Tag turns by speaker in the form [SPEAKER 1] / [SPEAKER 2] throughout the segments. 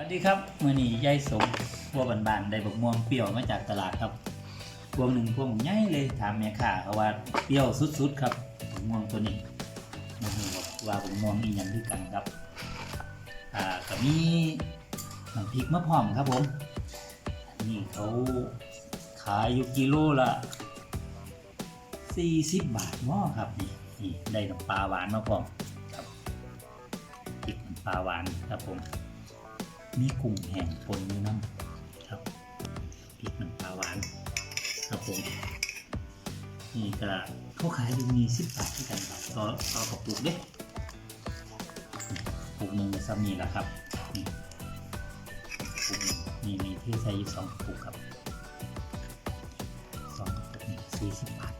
[SPEAKER 1] สวัสดีครับมื่อนี้ยายสมพวกบานๆได้บกม่วงเปรี้ยวมาจากตลาดครับพวงหนึ่งพวงใหญ่เลยถามแม่ค้าเขาว่าเปรี้ยวสุดๆครับบกม่วงตัวนี้มาดูว่าบกม่วงอีหยังที่กันครับอ่าก็มีน้ำพริกมะพร้อมครับผมนี่เขาขายอยู่กิโลละ40 บาทม้อครับนี่นี่ได้น้ำปลาหวานมาพร้อมครับพริกน้ำปลาหวานครับผม มีกุ้งแห้งปนอยู่น้ำครับพริกน้ำปลาหวานครับผมนี่ก็เขาขายอยู่มีสิบบาทที่กันครับต่อต่อกระปุกเด้ปุกหนึ่งซ้ำนี่แหละครับนี่ปุกหนึ่งมีมีที่ใช้อยู่สองปุกครับสองปุกนี่สี่สิบบาท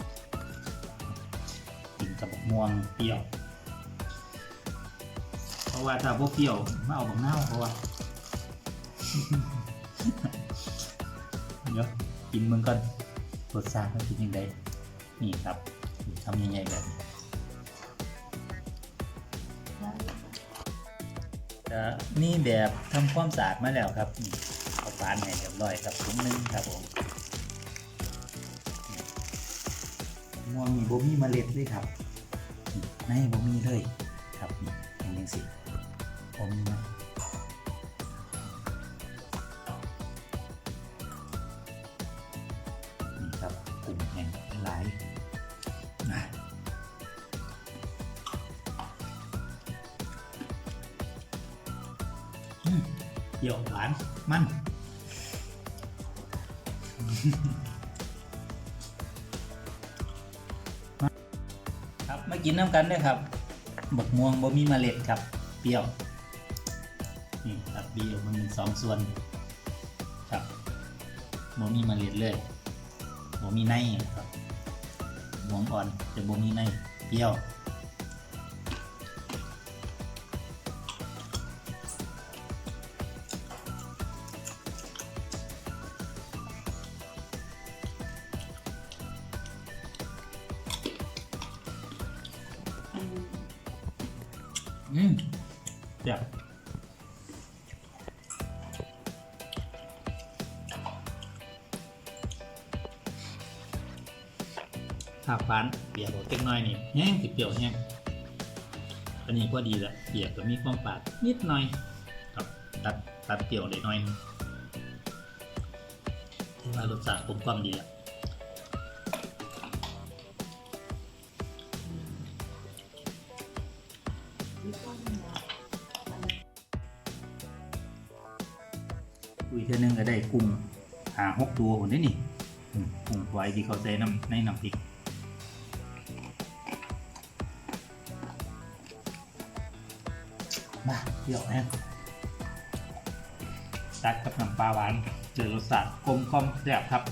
[SPEAKER 1] กินกับม่วงเปรี้ยว เพราะว่าถ้าพวกเปรี้ยวไม่เอาบักเน่าเพราะว่า เดี๋ยวกินมึงก่อนรสชาติมันเป็นยังไงนี่ครับทำยังไงแบบนี้นี่แบบทำความสะอาดมาแล้วครับเอาฟานให้เรียบร้อยครับถุงนึงครับผมม่วงมีบ่มีเมล็ดเลยครับนี่ในบ่มีเลยครับนี่อย่างนี้สิบ่มี ลุ่มแห่งหลายนะเปรี้ยวหวานมันครับมากินน้ำกันด้วยครับบักม่วงบ่มีเมล็ดครับ เปรี้ยวนี่ครับเปรี้ยวมันมีสองส่วนครับบ่มีเมล็ดเลย บ่มีในครับม่วงอ่อนจะบ่มีในเปรี้ยวอืมเดี๋ย ถ้าฟานเปียกบอกเล็กน้อยนี่แห้งสิเปรี้ยวแห้งอันนี้ก็ดีละเปียกก็มีความปาดนิดหน่อยครับตัดตัดเปรี้ยวได้หน่อยนึงถือว่ารสชาติกลมกล่อมดีอะคุยเท่านึงก็ได้กุ้งหาหกตัวคนนี้นี่กุ้งไว้ที่เขาใส่น้ำในน้ำพริก มาเดี๋ยวนะตัดกับน้ำปลาหวาน เจอรสชาติกลมกล่อมแซ่บครับ